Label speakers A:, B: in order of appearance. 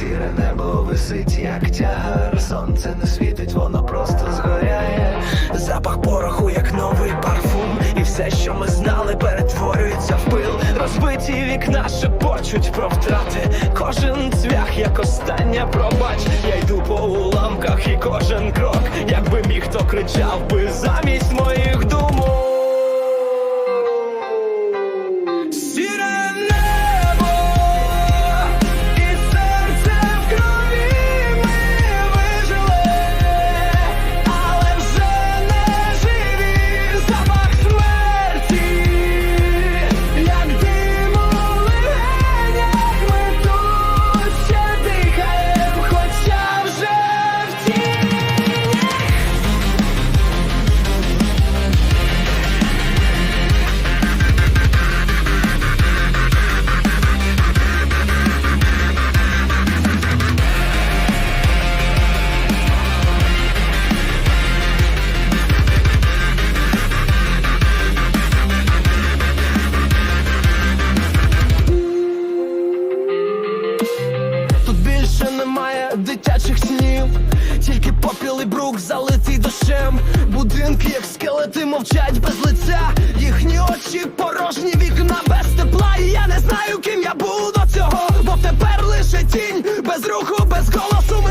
A: сіре небо висить, як тягар, сонце не світить, воно просто згоряє. Запах пороху, як новий парфум, і все, що ми знали, перетворюється в пил. Розбиті вікна шепочуть про втрати. Кожен цвях, як остання пробач, я йду. немає дитячих снів, тільки попіл і брук залитий душем. Будинки, як скелети, мовчать без лиця, їхні очі порожні вікна без тепла. І я не знаю, ким я буду цього, бо тепер лише тінь без руху, без голосу.